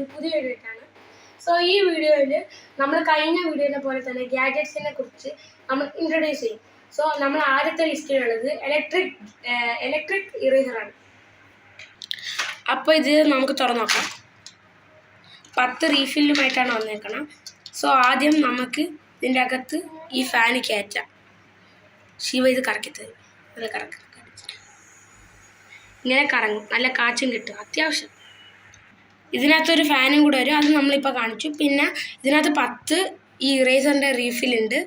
ഒരു പുതിയ വീഡിയോ ആയിട്ടാണ്. സോ ഈ വീഡിയോയിൽ നമ്മൾ കഴിഞ്ഞ വീഡിയോനെ പോലെ തന്നെ ഗാഡ്ജറ്റ്സിനെ കുറിച്ച് നമ്മൾ ഇൻട്രൊഡ്യൂസ് ചെയ്യും. സോ നമ്മൾ ആദ്യത്തെ ലിസ്റ്റിലുള്ളത് ഇലക്ട്രിക് ഇലക്ട്രിക് ഇറേസറാണ് അപ്പോൾ ഇത് നമുക്ക് തുറന്നു നോക്കാം. പത്ത് റീഫില്ലുമായിട്ടാണ് വന്നേക്കണം. സോ ആദ്യം നമുക്ക് ഇതിന്റെ അകത്ത് ഈ ഫാൻ കയറ്റാം. ശിവ ഇത് കറക്കി നല്ല കറക്കി ഇങ്ങനെ കറങ്ങും. നല്ല കാച്ചും കിട്ടും. അത്യാവശ്യം. ഇതിനകത്തൊരു ഫാനും കൂടെ വരും. അത് നമ്മളിപ്പോൾ കാണിച്ചു. പിന്നെ ഇതിനകത്ത് പത്ത് ഈ ഇറേസറിന്റെ റീഫിലുണ്ട്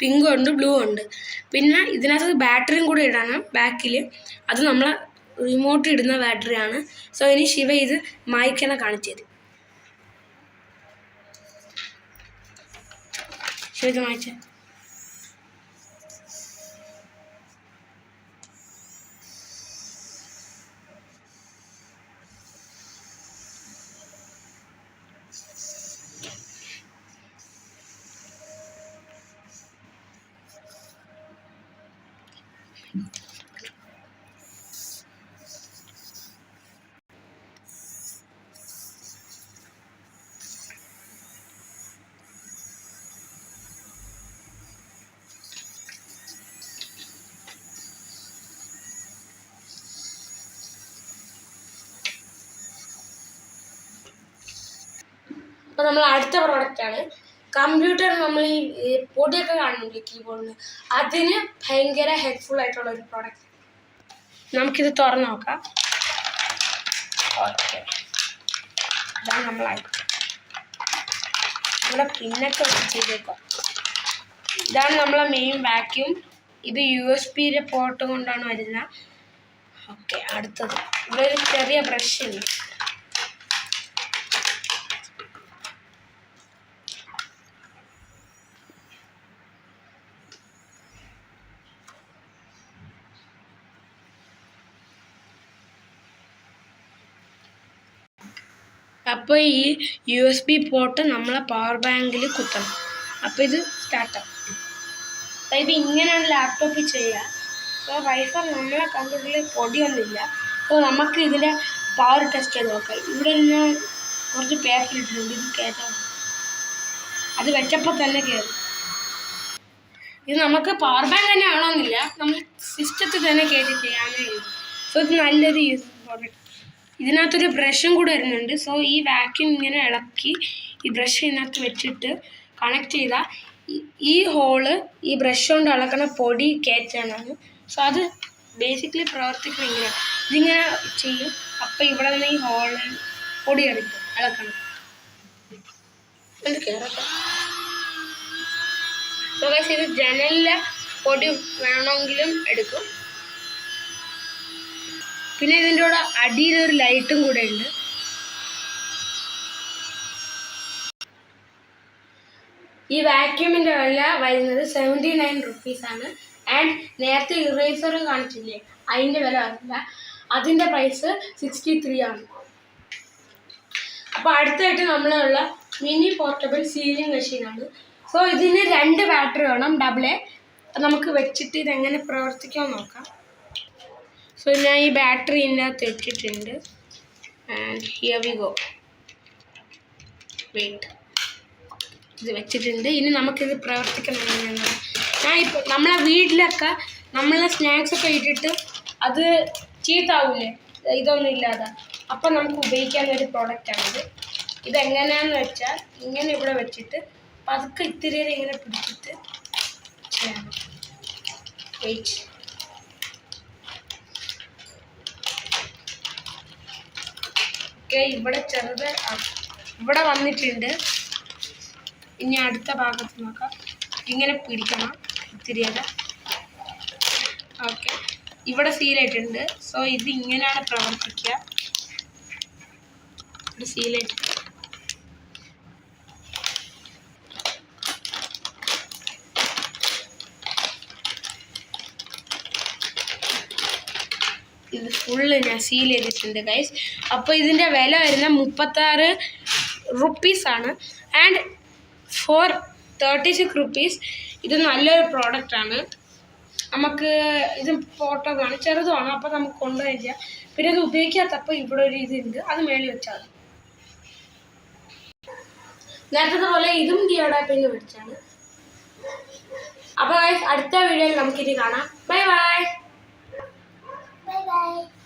പിങ്കും ഉണ്ട് ബ്ലൂ ഉണ്ട്. പിന്നെ ഇതിനകത്ത് ബാറ്ററിയും കൂടെ ഇടാണ് ബാക്കിൽ അത് നമ്മൾ റിമോട്ട് ഇടുന്ന ബാറ്ററിയാണ് സോ ഇനി ശിവ ഇത് മായ്ക്കനെ തരും. ശിവ ഇത് മായ്ച്ചേ അപ്പോൾ നമ്മൾ അടുത്ത പ്രോഡക്റ്റാണ് കമ്പ്യൂട്ടർ നമ്മൾ ഈ പൊടിയൊക്കെ കാണുന്നില്ലേ കീബോർഡിന് അതിന് ഭയങ്കര ഹെൽപ്ഫുൾ ആയിട്ടുള്ള ഒരു പ്രോഡക്റ്റ് നമുക്കിത് തുറന്നു നോക്കാം. ഓക്കെ. ഇതാണ് നമ്മളായി ഇവിടെ പിന്നൊക്കെ ചെയ്തേക്കാം. ഇതാണ് നമ്മളെ മെയിൻ വാക്യൂം ഇത് യു എസ് പിയിലെ പോർട്ട് കൊണ്ടാണ് വരുന്നത്. ഓക്കെ അടുത്തത്. ഇവിടെ ഒരു ചെറിയ ബ്രഷ് ഉണ്ട്. അപ്പോൾ ഈ യു എസ് ബി പോർട്ട് നമ്മളെ പവർ ബാങ്കിൽ കുത്തണം. അപ്പോൾ ഇത് സ്റ്റാർട്ടാവും അതായത് ഇങ്ങനെയാണ് ലാപ്ടോപ്പിൽ ചെയ്യുക. അപ്പോൾ വൈഫർ നമ്മളെ കമ്പ്യൂട്ടറിൽ പൊടിയൊന്നുമില്ല. അപ്പോൾ നമുക്ക് ഇതിന്റെ പവർ ടെസ്റ്റ് ചെയ്ത് നോക്കാം. ഇവിടെ ഞാൻ കുറച്ച് പേപ്പർ ഇട്ടിട്ടുണ്ട്. ഇത് കയറ്റാം അത് വെച്ചപ്പോൾ തന്നെ കയറും ഇത് നമുക്ക് പവർ ബാങ്ക് തന്നെ ആണോന്നില്ല നമ്മൾ സിസ്റ്റത്തിൽ തന്നെ കയറ്റി ചെയ്യാനേ ഉള്ളൂ. സോ ഇത് നല്ലൊരു യൂസ് പ്രോഡക്റ്റ് ഇതിനകത്തൊരു ബ്രഷും കൂടെ വരുന്നുണ്ട്. സോ ഈ വാക്യൂം ഇങ്ങനെ ഇളക്കി ഈ ബ്രഷ് ഇതിനകത്ത് വെച്ചിട്ട് കണക്ട് ചെയ്താൽ ഈ ഹോൾ ഈ ബ്രഷ് കൊണ്ട് ഇളക്കണ പൊടി കയറ്റാനാണ്. സോ അത് ബേസിക്കലി പ്രവർത്തിക്കണം ഇങ്ങനെ. ഇതിങ്ങനെ ചെയ്യും. അപ്പം ഇവിടെ നിന്ന് ഈ ഹോൾ പൊടി എടുക്കും ഇളക്കണം ഇത് ജനലിലെ പൊടി വേണമെങ്കിലും എടുക്കും. പിന്നെ ഇതിന്റെ കൂടെ ഒരു ലൈറ്റും കൂടെ ഉണ്ട്. ഈ വാക്യൂമിന്റെ വില വരുന്നത് സെവന്റി നയൻ റുപ്പീസാണ് ആൻഡ് നേരത്തെ ഇറേസർ കാണിച്ചില്ലേ അതിന്റെ വില വരില്ല അതിന്റെ പ്രൈസ് സിക്സ്റ്റി ത്രീ ആണ്. അപ്പോൾ അടുത്തായിട്ട് നമ്മളുള്ള മിനി പോർട്ടബിൾ സീലിംഗ് മെഷീനാണ് സോ ഇതിന് രണ്ട് ബാറ്ററി വേണം ഡബിളെ നമുക്ക് വെച്ചിട്ട് ഇതെങ്ങനെ പ്രവർത്തിക്കുമെന്ന് നോക്കാം. സോ ഞാൻ ഈ ബാറ്ററി ഇതിനകത്ത് വെച്ചിട്ടുണ്ട് and here we go weight ഇത് വെച്ചിട്ടുണ്ട്. ഇനി നമുക്കിത് പ്രവർത്തിക്കണം ഞാൻ ഇപ്പോൾ നമ്മളെ വീട്ടിലൊക്കെ നമ്മളെ സ്നാക്സ് ഒക്കെ ഇട്ടിട്ട് അത് ചീത്താവൂലേ? ഇതൊന്നും ഇല്ലാതെ. അപ്പം നമുക്ക് ഉപയോഗിക്കാവുന്ന ഒരു പ്രോഡക്റ്റാണിത് ഇതെങ്ങനെയാണെന്ന് വെച്ചാൽ ഇങ്ങനെ ഇവിടെ വെച്ചിട്ട് പതുക്കെ ഇത്തിരി ഇങ്ങനെ പിടിച്ചിട്ട് ചെയ്യണം വെയിറ്റ് ഓക്കെ ഇവിടെ ചെറുത് ഇവിടെ വന്നിട്ടുണ്ട്. ഇനി അടുത്ത ഭാഗത്ത് നോക്കാം. ഇങ്ങനെ പിടിക്കണം ഇത്തിരിയൊക്കെ ഓക്കെ. ഇവിടെ സീലായിട്ടുണ്ട് സോ ഇത് ഇങ്ങനെയാണ് പ്രവർത്തിക്കുക. സീലായിട്ട് ഇത് ഫുള്ള് ഞാൻ സീൽ ചെയ്തിട്ടുണ്ട് ഗൈസ് അപ്പോൾ ഇതിന്റെ വില വരുന്ന മുപ്പത്താറ് റുപ്പീസാണ് and four thirty six rupees ഇത് നല്ലൊരു പ്രോഡക്റ്റാണ് നമുക്ക് ഇത് ഫോട്ടോ കാണാം ചെറുതുമാണ്. അപ്പോൾ നമുക്ക് കൊണ്ടുപോയി ചെയ്യാം. പിന്നെ ഇത് ഉപയോഗിക്കാത്തപ്പോൾ ഇവിടെ ഒരു ഇതുണ്ട്. അത് മേളിൽ വെച്ചാൽ നേരത്തെ പോലെ ഇതും ഗിയോഡാപ്പിന് മേടിച്ചാണ് അപ്പോൾ അടുത്ത വീഡിയോയിൽ നമുക്കിത് കാണാം. Bye bye 拜拜。